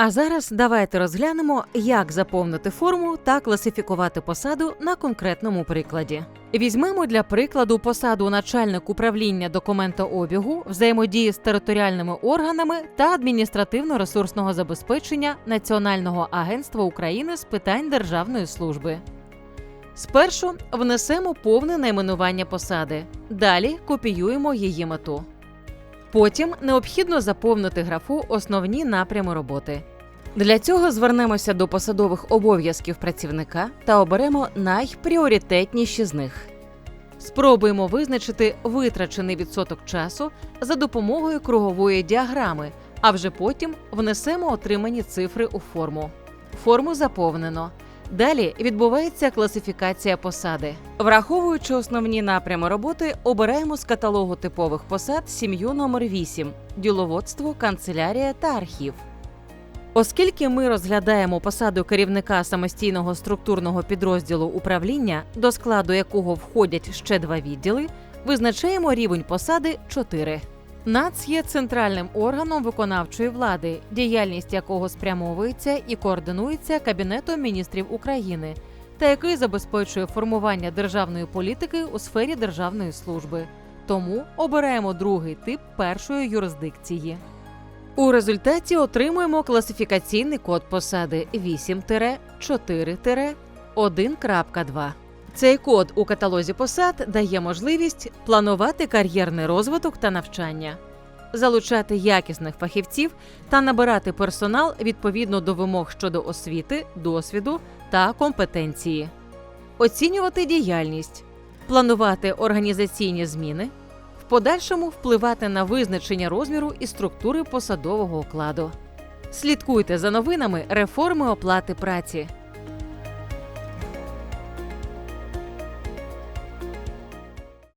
А зараз давайте розглянемо, як заповнити форму та класифікувати посаду на конкретному прикладі. Візьмемо для прикладу посаду начальник управління документообігу, взаємодії з територіальними органами та адміністративно-ресурсного забезпечення Національного агентства України з питань державної служби. Спершу внесемо повне найменування посади, далі копіюємо її мету. Потім необхідно заповнити графу Основні напрями роботи. Для цього звернемося до посадових обов'язків працівника та оберемо найпріоритетніші з них. Спробуємо визначити витрачений відсоток часу за допомогою кругової діаграми, а вже потім внесемо отримані цифри у форму. Форму заповнено. Далі відбувається класифікація посади. Враховуючи основні напрями роботи, обираємо з каталогу типових посад сім'ю номер 8 діловодство, канцелярія та архів. Оскільки ми розглядаємо посаду керівника самостійного структурного підрозділу управління, до складу якого входять ще два відділи, визначаємо рівень посади 4. НАЦ є центральним органом виконавчої влади, діяльність якого спрямовується і координується Кабінетом міністрів України, та який забезпечує формування державної політики у сфері державної служби. Тому обираємо другий тип першої юрисдикції. У результаті отримуємо класифікаційний код посади 8-4-1.2. Цей код у каталозі посад дає можливість планувати кар'єрний розвиток та навчання, залучати якісних фахівців та набирати персонал відповідно до вимог щодо освіти, досвіду та компетенції, оцінювати діяльність, планувати організаційні зміни, в подальшому впливати на визначення розміру і структури посадового окладу. Слідкуйте за новинами реформи оплати праці.